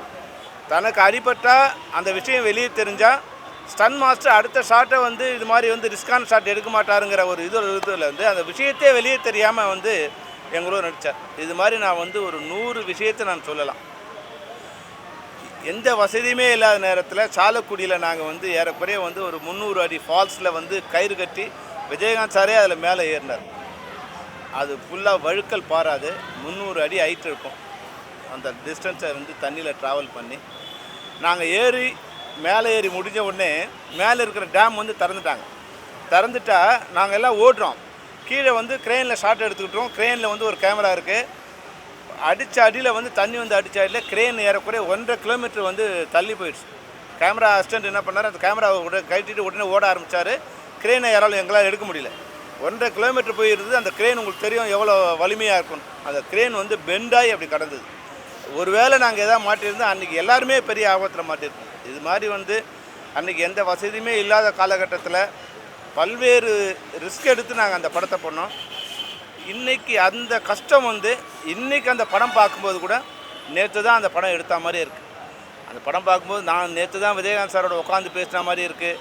விஷயம் தனக்கு அடிபட்டால் அந்த விஷயம் வெளியே தெரிஞ்சால் ஸ்டன் மாஸ்டர் அடுத்த ஷாட்டை வந்து இது மாதிரி வந்து ரிஸ்கான ஷாட் எடுக்க மாட்டாருங்கிற ஒரு இது இதில் வந்து அந்த விஷயத்தையே வெளியே தெரியாமல் வந்து எங்களோட நடித்தார் இது மாதிரி நான் வந்து ஒரு நூறு விஷயத்தை நான் சொல்லலாம். எந்த வசதியுமே இல்லாத நேரத்தில் சாலக்குடியில் நாங்கள் வந்து ஏறக்குறைய வந்து ஒரு முந்நூறு அடி ஃபால்ஸில் வந்து கயிறு கட்டி விஜயகாந்த் சாரே அதில் மேலே ஏறினார். அது ஃபுல்லாக வழுக்கல் பாராது. முந்நூறு அடி ஹைட் இருக்கும். அந்த டிஸ்டன்ஸை வந்து தண்ணியில் ட்ராவல் பண்ணி நாங்கள் ஏறி மேலே ஏறி முடிஞ்ச உடனே மேலே இருக்கிற டேம் வந்து திறந்துட்டாங்க. திறந்துட்டா நாங்கள் எல்லாம் ஓடுறோம். கீழே வந்து க்ரெயினில் ஷார்ட் எடுத்துக்கிட்டோம். க்ரெயினில் வந்து ஒரு கேமரா இருக்குது அடித்த அடியில் வந்து தண்ணி வந்து அடித்த அடியில் க்ரெயின் ஏறக்குறைய ஒன்றரை கிலோமீட்டர் வந்து தள்ளி போயிடுச்சு. கேமரா அசிஸ்டன்ட் என்ன பண்ணார்? அந்த கேமராவை உடனே கழட்டிட்டு உடனே ஓட ஆரம்பித்தார் க்ரெயினை யாராலும் எங்களால் எடுக்க முடியல. ஒன்றரை கிலோமீட்டர் போயிருந்தது. அந்த க்ரெயின் உங்களுக்கு தெரியும் எவ்வளோ வலிமையாக இருக்கும் அந்த க்ரெயின் வந்து பெண்டாகி அப்படி கடந்தது. ஒருவேளை நாங்கள் எதாவது மாட்டியிருந்தோம் அன்றைக்கி எல்லாருமே பெரிய ஆபத்தில் மாட்டியிருக்கோம் இது மாதிரி வந்து அன்றைக்கி எந்த வசதியுமே இல்லாத காலகட்டத்தில் பல்வேறு ரிஸ்க் எடுத்து நாங்கள் அந்த படத்தை பண்ணோம். இன்றைக்கி அந்த கஷ்டம் வந்து இன்றைக்கி அந்த படம் பார்க்கும்போது கூட நேற்று தான் அந்த படம் எடுத்த மாதிரி இருக்குது அந்த படம் பார்க்கும்போது நான் நேற்று தான் விஜயகாந்த் சாரோட உட்காந்து பேசின மாதிரி இருக்குது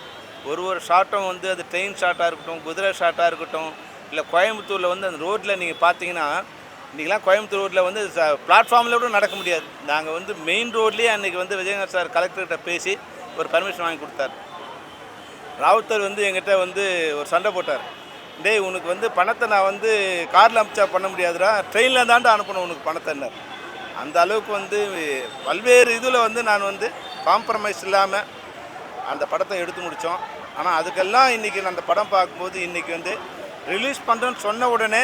ஒரு ஒரு ஷாட்டும் வந்து அது ட்ரெயின் ஷாட்டாக இருக்கட்டும் குதிரை ஷாட்டாக இருக்கட்டும் இல்லை கோயம்புத்தூரில் வந்து அந்த ரோட்டில் நீங்கள் பார்த்தீங்கன்னா இன்றைக்கெலாம் கோயம்புத்தூர் ரோட்டில் வந்து பிளாட்ஃபார்மில் கூட நடக்க முடியாது. நாங்கள் வந்து மெயின் ரோட்லேயே அன்றைக்கி வந்து விஜயநகர் சார் கலெக்டர்கிட்ட பேசி ஒரு பர்மிஷன் வாங்கி கொடுத்தாரு. ராவுத்தர் வந்து எங்கிட்ட வந்து ஒரு சண்டை போட்டார். டேய் உனக்கு வந்து பணத்தை நான் வந்து காரில் அமிச்சா பண்ண முடியாதுடா. ட்ரெயினில் தாண்டா அனுப்பணும் உனக்கு பணத்தைன்னார் அந்த அளவுக்கு வந்து பல்வேறு இதில் வந்து நான் வந்து காம்ப்ரமைஸ் இல்லாமல் அந்த படத்தை எடுத்து முடித்தோம் ஆனால் அதுக்கெல்லாம் இன்றைக்கி நான் அந்த படம் பார்க்கும்போது இன்றைக்கி வந்து ரிலீஸ் பண்ணுறேன்னு சொன்ன உடனே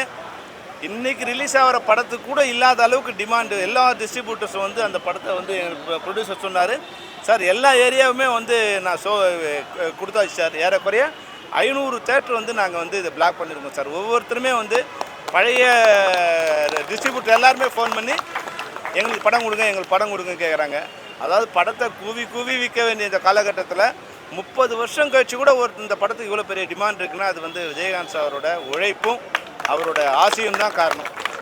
இன்றைக்கி ரிலீஸ் ஆகிற படத்துக்கு கூட இல்லாத அளவுக்கு டிமாண்டு எல்லா டிஸ்ட்ரிபியூட்டர்ஸும் வந்து அந்த படத்தை வந்து ப்ரொடியூசர் சொன்னார். சார் எல்லா ஏரியாவுமே வந்து நான் ஷோ கொடுத்தாச்சு சார். ஏறக்குறைய ஐநூறு தேட்டர் வந்து நாங்கள் வந்து இதை பிளாக் பண்ணியிருக்கோம் சார். ஒவ்வொருத்தருமே வந்து பழைய டிஸ்ட்ரிபியூட்டர் எல்லாருமே ஃபோன் பண்ணி எங்களுக்கு படம் கொடுங்க எங்களுக்கு படம் கொடுங்க கேட்குறாங்க அதாவது படத்தை கூவி கூவி விற்க வேண்டிய இந்த காலகட்டத்தில் முப்பது வருஷம் கழிச்சு கூட ஒரு இந்த படத்துக்கு இவ்வளோ பெரிய டிமாண்ட் இருக்குன்னா அது வந்து விஜயகாந்த் சாரோட உழைப்பும் அவரோட ஆசையும் தான் காரணம்.